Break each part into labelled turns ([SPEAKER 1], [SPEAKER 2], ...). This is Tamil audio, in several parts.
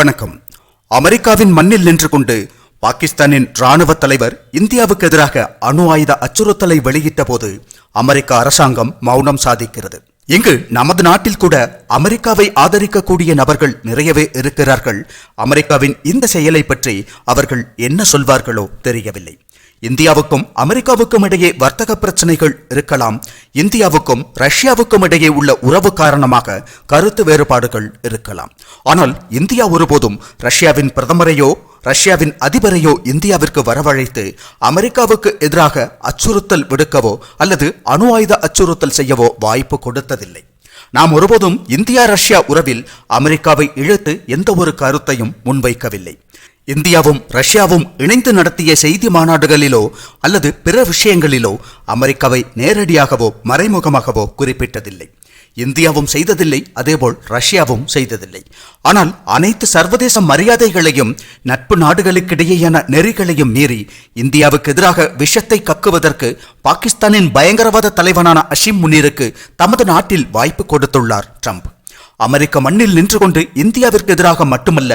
[SPEAKER 1] வணக்கம். அமெரிக்காவின் மண்ணில் நின்று கொண்டு பாகிஸ்தானின் ராணுவ தலைவர் இந்தியாவுக்கு எதிராக அணு ஆயுத அச்சுறுத்தலை வெளியிட்ட போது அமெரிக்க அரசாங்கம் மௌனம் சாதிக்கிறது. இங்கு நமது நாட்டில் கூட அமெரிக்காவை ஆதரிக்கக்கூடிய நபர்கள் நிறையவே இருக்கிறார்கள். அமெரிக்காவின் இந்த செயலை பற்றி அவர்கள் என்ன சொல்வார்களோ தெரியவில்லை. இந்தியாவுக்கும் அமெரிக்காவுக்கும் இடையே வர்த்தக பிரச்சனைகள் இருக்கலாம். இந்தியாவுக்கும் ரஷ்யாவுக்கும் இடையே உள்ள உறவு காரணமாக கருத்து வேறுபாடுகள் இருக்கலாம். ஆனால் இந்தியா ஒருபோதும் ரஷ்யாவின் பிரதமரையோ ரஷ்யாவின் அதிபரையோ இந்தியாவிற்கு வரவழைத்து அமெரிக்காவுக்கு எதிராக அச்சுறுத்தல் விடுக்கவோ அல்லது அணு ஆயுத அச்சுறுத்தல் செய்யவோ வாய்ப்பு கொடுத்ததில்லை. நாம் ஒருபோதும் இந்தியா ரஷ்யா உறவில் அமெரிக்காவை இழுத்து எந்த ஒரு கருத்தையும் முன்வைக்கவில்லை. இந்தியாவும் ரஷ்யாவும் இணைந்து நடத்திய செய்தி மாநாடுகளிலோ அல்லது பிற விஷயங்களிலோ அமெரிக்காவை நேரடியாகவோ மறைமுகமாகவோ குறிப்பிட்டதில்லை. இந்தியாவும் செய்ததில்லை அதேபோல் ரஷ்யாவும் செய்ததில்லை. ஆனால் அனைத்து சர்வதேச மரியாதைகளையும் நட்பு நாடுகளுக்கிடையேயான நெறிகளையும் மீறி இந்தியாவுக்கு எதிராக விஷத்தை கக்குவதற்கு பாகிஸ்தானின் பயங்கரவாத தலைவனான அஷிம் முனீருக்கு தமது நாட்டில் வாய்ப்பு கொடுத்துள்ளார் ட்ரம்ப். அமெரிக்க மண்ணில் நின்று கொண்டு இந்தியாவிற்கு எதிராக மட்டுமல்ல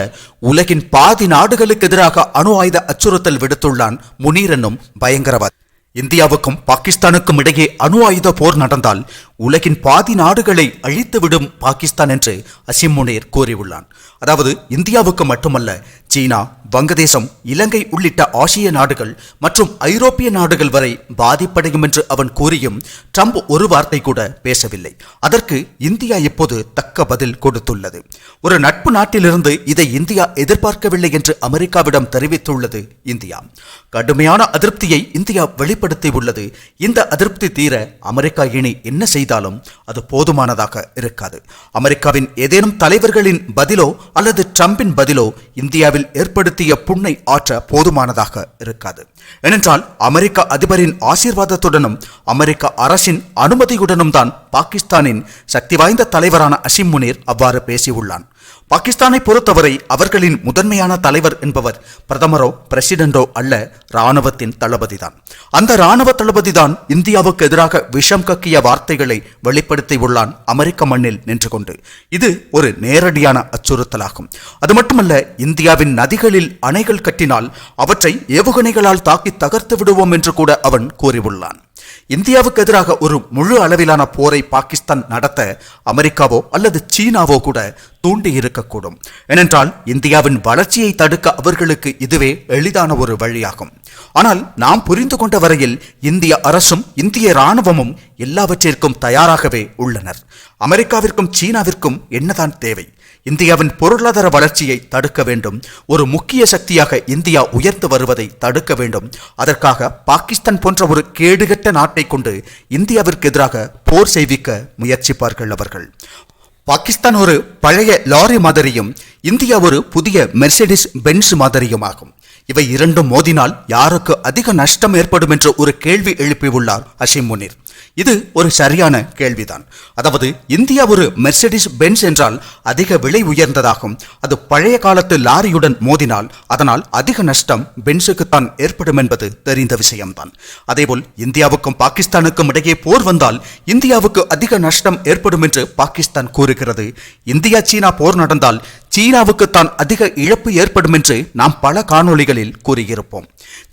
[SPEAKER 1] உலகின் பாதி நாடுகளுக்கு எதிராக அணு ஆயுத அச்சுறுத்தல் விடுத்துள்ளான் முனீர் என்னும் பயங்கரவாதி. இந்தியாவுக்கும் பாகிஸ்தானுக்கும் இடையே அணு ஆயுத போர் நடந்தால் உலகின் பாதி நாடுகளை அழித்துவிடும் பாகிஸ்தான் என்று அசிம் முனேர் கூறியுள்ளான். அதாவது இந்தியாவுக்கு மட்டுமல்ல சீனா வங்கதேசம் இலங்கை உள்ளிட்ட ஆசிய நாடுகள் மற்றும் ஐரோப்பிய நாடுகள் வரை பாதிப்படையும் என்று அவன் கூறியும் ட்ரம்ப் ஒரு வார்த்தை கூட பேசவில்லை. அதற்கு இந்தியா இப்போது தக்க பதில் கொடுத்துள்ளது. ஒரு நட்பு நாட்டிலிருந்து இதை இந்தியா எதிர்பார்க்கவில்லை என்று அமெரிக்காவிடம் தெரிவித்துள்ளது இந்தியா. கடுமையான அதிருப்தியை இந்தியா வெளிப்படுத்த ஏற்படுத்தியுள்ளது இந்த அதிருப்தி தீர அமெரிக்கா இனி என்ன செய்தாலும் அது போதுமானதாக இருக்காது. அமெரிக்காவின் ஏதேனும் தலைவர்களின் பதிலோ அல்லது ட்ரம்பின் பதிலோ இந்தியாவில் ஏற்படுத்திய புண்ணை ஆற்ற போதுமானதாக இருக்காது. ஏனென்றால் அமெரிக்க அதிபரின் ஆசீர்வாதத்துடனும் அமெரிக்க அரசின் அனுமதியுடனும் தான் பாகிஸ்தானின் சக்தி வாய்ந்த தலைவரான அசிம் முனீர் அவ்வாறு பேசியுள்ளான். பாகிஸ்தானை பொறுத்தவரை அவர்களின் முதன்மையான தலைவர் என்பவர் பிரதமரோ பிரசிடென்டோ அல்ல இராணுவத்தின் தளபதிதான். அந்த இராணுவ தளபதிதான் இந்தியாவுக்கு எதிராக விஷம் கக்கிய வார்த்தைகளை வெளிப்படுத்தியுள்ளான் அமெரிக்க மண்ணில் நின்று கொண்டு. இது ஒரு நேரடியான அச்சுறுத்தலாகும். அது மட்டுமல்ல இந்தியாவின் நதிகளில் அணைகள் கட்டினால் அவற்றை ஏவுகணைகளால் தாக்கி தகர்த்து விடுவோம் என்று கூட அவன் கூறியுள்ளான். இந்தியாவுக்கு எதிராக ஒரு முழு அளவிலான போரை பாகிஸ்தான் நடத்த அமெரிக்காவோ அல்லது சீனாவோ கூட தூண்டி இருக்கக்கூடும் ஏனென்றால் இந்தியாவின் வளர்ச்சியை தடுக்க அவர்களுக்கு இதுவே எளிதான ஒரு வழியாகும். ஆனால் நாம் புரிந்து கொண்ட வரையில் இந்திய அரசும் இந்திய இராணுவமும் எல்லாவற்றிற்கும் தயாராகவே உள்ளனர். அமெரிக்காவிற்கும் சீனாவிற்கும் என்னதான் தேவை? இந்தியாவின் பொருளாதார வளர்ச்சியை தடுக்க வேண்டும். ஒரு முக்கிய சக்தியாக இந்தியா உயர்ந்து வருவதை தடுக்க வேண்டும். அதற்காக பாகிஸ்தான் போன்ற ஒரு கேடுகட்ட நாட்டை கொண்டு இந்தியாவிற்கு எதிராக போர் செய்விக்க முயற்சிப்பார்கள் அவர்கள். பாகிஸ்தான் ஒரு பழைய லாரி மாதிரியும் இந்தியா ஒரு புதிய மெர்சிடிஸ் பென்ஸ் மாதிரியுமாகும் இவை இரண்டும் மோதினால் யாருக்கு அதிக நஷ்டம் ஏற்படும் என்று ஒரு கேள்வி எழுப்பியுள்ளார் அசிம் முனீர். இது ஒரு சரியான கேள்விதான். அதாவது இந்தியா ஒரு மெர்சடிஸ் பென்ஸ் என்றால் அதிக விலை உயர்ந்ததாகும். அது பழைய காலத்து லாரியுடன் மோதினால் அதனால் அதிக நஷ்டம் பென்ஸுக்குத்தான் ஏற்படும் என்பது தெரிந்த விஷயம்தான். அதேபோல் இந்தியாவுக்கும் பாகிஸ்தானுக்கும் இடையே போர் வந்தால் இந்தியாவுக்கு அதிக நஷ்டம் ஏற்படும் என்று பாகிஸ்தான் கூறுகிறது. இந்தியா சீனா போர் நடந்தால் சீனாவுக்கு தான் அதிக இழப்பு ஏற்படும் என்று நாம் பல காணொளிகளில் கூறியிருப்போம்.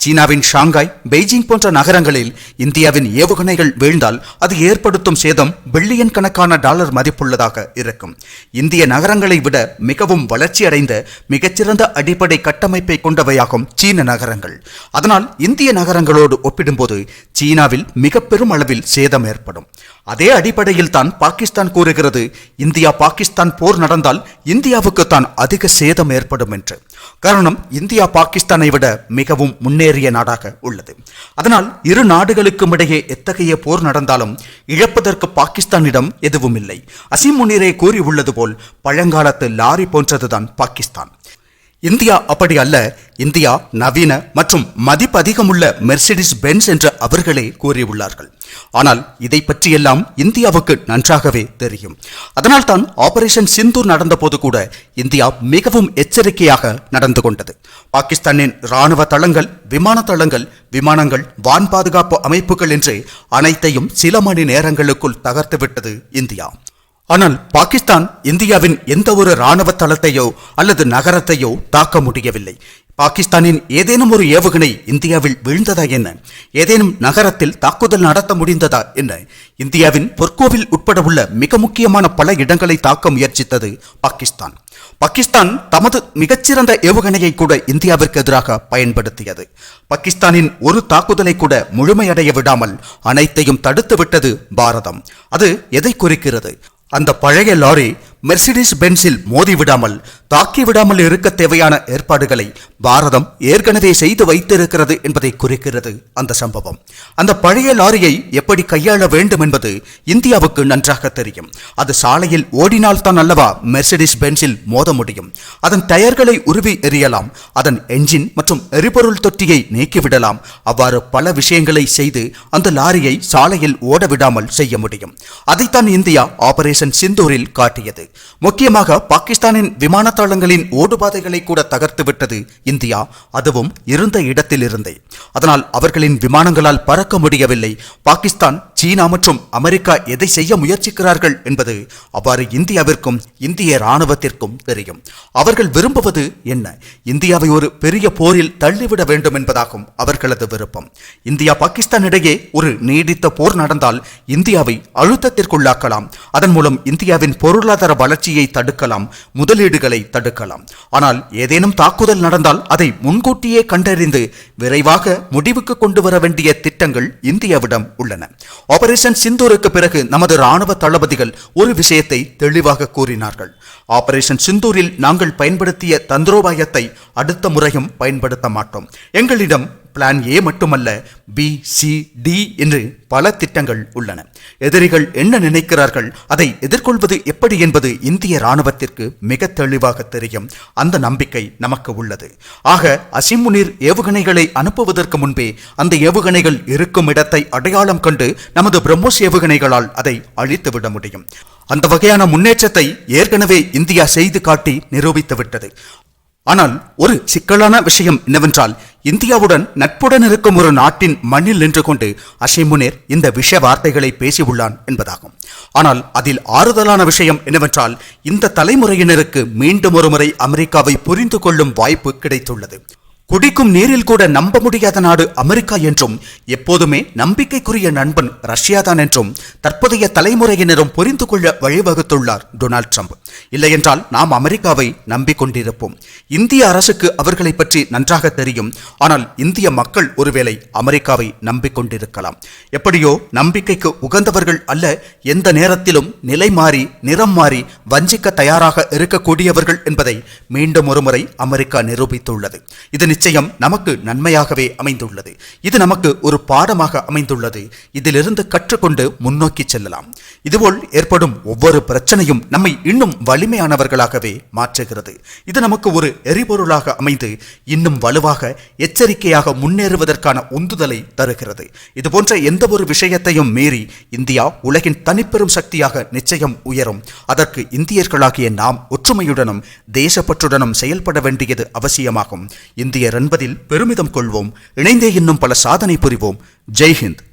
[SPEAKER 1] சீனாவின் ஷாங்காய் பெய்ஜிங் போன்ற நகரங்களில் இந்தியாவின் ஏவுகணைகள் வீழ்ந்தால் அது ஏற்படுத்தும் சேதம் பில்லியன் கணக்கான டாலர் மதிப்புள்ளதாக இருக்கும். இந்திய நகரங்களை விட மிகவும் வளர்ச்சியடைந்த மிகச்சிறந்த அடிப்படை கட்டமைப்பை கொண்டவையாகும் சீன நகரங்கள். அதனால் இந்திய நகரங்களோடு ஒப்பிடும்போது சீனாவில் மிக பெரும் அளவில் சேதம் ஏற்படும். அதே அடிப்படையில் தான் பாகிஸ்தான் கூறுகிறது இந்தியா பாகிஸ்தான் போர் நடந்தால் இந்தியாவுக்கு தான் அதிக சேதம் ஏற்படும் என்று. காரணம் இந்தியா பாகிஸ்தானை விட மிகவும் முன்னேறிய நாடாக உள்ளது. அதனால் இரு நாடுகளுக்கும் இடையே எத்தகைய போர் நடந்தாலும் இழப்பதற்கு பாகிஸ்தானிடம் எதுவும் இல்லை அசிம் முனீரே கூறியுள்ளது போல் பழங்காலத்து லாரி போன்றதுதான் பாகிஸ்தான். இந்தியா அப்படி அல்ல. இந்தியா நவீன மற்றும் மதிப்பு அதிகமுள்ள மெர்சிடிஸ் பென்ஸ் என்று அவர்களே கூறியுள்ளார்கள். ஆனால் இதை பற்றியெல்லாம் இந்தியாவுக்கு நன்றாகவே தெரியும். அதனால்தான் ஆபரேஷன் சிந்தூர் நடந்தபோது கூட இந்தியா மிகவும் எச்சரிக்கையாக நடந்து கொண்டது. பாகிஸ்தானின் இராணுவ தளங்கள் விமான தளங்கள் விமானங்கள் வான் பாதுகாப்பு அமைப்புகள் என்று அனைத்தையும் சில மணி நேரங்களுக்குள் தகர்த்துவிட்டது இந்தியா. ஆனால் பாகிஸ்தான் இந்தியாவின் எந்த ஒரு ராணுவ தளத்தையோ அல்லது நகரத்தையோ தாக்க முடியவில்லை. பாகிஸ்தானின் ஏதேனும் ஒரு ஏவுகணை இந்தியாவில் வீழ்ந்ததா என்ன? ஏதேனும் நகரத்தில் தாக்குதல் நடத்த முடிந்ததா என்ன? இந்தியாவின் பொற்கோவில் உட்பட உள்ள மிக முக்கியமான பல இடங்களை தாக்க முயற்சித்தது பாகிஸ்தான். பாகிஸ்தான் தமது மிகச்சிறந்த ஏவுகணையை கூட இந்தியாவிற்கு எதிராக பயன்படுத்தியது. பாகிஸ்தானின் ஒரு தாக்குதலை கூட முழுமையடைய விடாமல் அனைத்தையும் தடுத்து விட்டது பாரதம். அது எதை குறிக்கிறது? அந்த பழைய லாரி மெர்சிடிஸ் பென்ஸில் மோதி விடாமல் தாக்கி விடாமல் இருக்க தேவையான ஏற்பாடுகளை பாரதம் ஏற்கனவே செய்து வைத்திருக்கிறது என்பதை குறிக்கிறது அந்த சம்பவம். அந்த பழைய லாரியை எப்படி கையாள வேண்டும் என்பது இந்தியாவுக்கு நன்றாக தெரியும். அது சாலையில் ஓடினால்தான் அல்லவா மெர்சிடிஸ் பென்ஸில் மோத முடியும். அதன் டயர்களை உருவி எறியலாம். அதன் என்ஜின் மற்றும் எரிபொருள் தொட்டியை நீக்கிவிடலாம். அவ்வாறு பல விஷயங்களை செய்து அந்த லாரியை சாலையில் ஓட விடாமல் செய்ய முடியும். அதைத்தான் இந்தியா ஆபரேஷன் சிந்தூரில் காட்டியது. முக்கியமாக பாகிஸ்தானின் விமான தளங்களின் ஓடுபாதைகளை கூட தகர்த்து விட்டது இந்தியா. அதுவும் இருந்த இடத்திலிருந்தே. அதனால் அவர்களின் விமானங்களால் பறக்க முடியவில்லை. பாகிஸ்தான் சீனா மற்றும் அமெரிக்கா எதை செய்ய முயற்சிக்கிறார்கள் என்பது அவ்வாறு இந்தியாவிற்கும் இந்திய ராணுவத்திற்கும் தெரியும். அவர்கள் விரும்புவது என்ன? இந்தியாவை ஒரு பெரிய போரில் தள்ளிவிட வேண்டும் என்பதாகும் அவர்களது விருப்பம். இந்தியா பாகிஸ்தான் இடையே ஒரு நீடித்த போர் நடந்தால் இந்தியாவை அழுத்தத்திற்குள்ளாக்கலாம். அதன் மூலம் இந்தியாவின் பொருளாதார வளர்ச்சியை தடுக்கலாம் முதலீடுகளை தடுக்கலாம். ஆனால் ஏதேனும் தாக்குதல் நடந்தால் அதை முன்கூட்டியே கண்டறிந்து விரைவாக முடிவுக்கு கொண்டு வர வேண்டிய திட்டங்கள் இந்தியாவிடம் உள்ளன. ஆபரேஷன் சிந்தூருக்கு பிறகு நமது ராணுவ தளபதிகள் ஒரு விஷயத்தை தெளிவாக கூறினார்கள். ஆபரேஷன் சிந்தூரில் நாங்கள் பயன்படுத்திய தந்திரோபாயத்தை அடுத்த முறையும் பயன்படுத்த மாட்டோம். எங்களிடம் பிளான் ஏ மட்டுமல்ல பி சி டி என்று பல திட்டங்கள் உள்ளன. எதிரிகள் என்ன நினைக்கிறார்கள் அதை எதிர்கொள்வது எப்படி என்பது இந்திய ராணுவத்திற்கு மிக தெளிவாக தெரியும். அந்த நம்பிக்கை நமக்கு உள்ளது. ஆக அசிமுனிர் ஏவுகணைகளை அனுப்புவதற்கு முன்பே அந்த ஏவுகணைகள் இருக்கும் இடத்தை அடையாளம் கண்டு நமது பிரம்மோஸ் ஏவுகணைகளால் அதை அழித்துவிட முடியும். அந்த வகையான முன்னேற்றத்தை ஏற்கனவே இந்தியா செய்து காட்டி நிரூபித்து விட்டது. ஆனால் ஒரு சிக்கலான விஷயம் என்னவென்றால் இந்தியாவுடன் நட்புடன் இருக்கும் ஒரு நாட்டின் மண்ணில் நின்று கொண்டு அஷிமுனேர் இந்த விஷ வார்த்தைகளை பேசியுள்ளான் என்பதாகும். ஆனால் அதில் ஆறுதலான விஷயம் என்னவென்றால் இந்த தலைமுறையினருக்கு மீண்டும் ஒருமுறை அமெரிக்காவை புரிந்து கொள்ளும் வாய்ப்பு கிடைத்துள்ளது. குடிக்கும் நீரில் கூட நம்ப முடியாத நாடு அமெரிக்கா என்றும் எப்போதுமே நம்பிக்கைக்குரிய நண்பன் ரஷ்யா தான் என்றும் தற்போதைய தலைமுறையினரும் புரிந்து கொள்ள வழிவகுத்துள்ளார் டொனால்ட் ட்ரம்ப். இல்லையென்றால் நாம் அமெரிக்காவை நம்பிக்கொண்டிருப்போம். இந்திய அரசுக்கு அவர்களை பற்றி நன்றாக தெரியும். ஆனால் இந்திய மக்கள் ஒருவேளை அமெரிக்காவை நம்பிக்கொண்டிருக்கலாம். எப்படியோ நம்பிக்கைக்கு உகந்தவர்கள் அல்ல எந்த நேரத்திலும் நிலை மாறி நிறம் மாறி வஞ்சிக்க தயாராக இருக்கக்கூடியவர்கள் என்பதை மீண்டும் ஒருமுறை அமெரிக்கா நிரூபித்துள்ளது. இது நிச்சயம் நமக்கு நன்மையாகவே அமைந்துள்ளது. இது நமக்கு ஒரு பாடமாக அமைந்துள்ளது. இதிலிருந்து கற்றுக்கொண்டு முன்னோக்கி செல்லலாம். இதுபோல் ஏற்படும் ஒவ்வொரு பிரச்சனையும் நம்மை இன்னும் வலிமையானவர்களாகவே மாற்றுகிறது. இது நமக்கு ஒரு எரிபொருளாக அமைந்து இன்னும் வலுவாக எச்சரிக்கையாக முன்னேறுவதற்கான உந்துதலை தருகிறது. இதுபோன்ற எந்த ஒரு விஷயத்தையும் மீறி இந்தியா உலகின் தனிப்பெரும் சக்தியாக நிச்சயம் உயரும். அதற்கு இந்தியர்களாகிய நாம் ஒற்றுமையுடனும் தேசப்பற்றுடனும் செயல்பட வேண்டியது அவசியமாகும். இந்திய ஆசிரியர் என்பதில் பெருமிதம் கொள்வோம். இணைந்தே இன்னும் பல சாதனை புரிவோம். ஜெய்ஹிந்த்.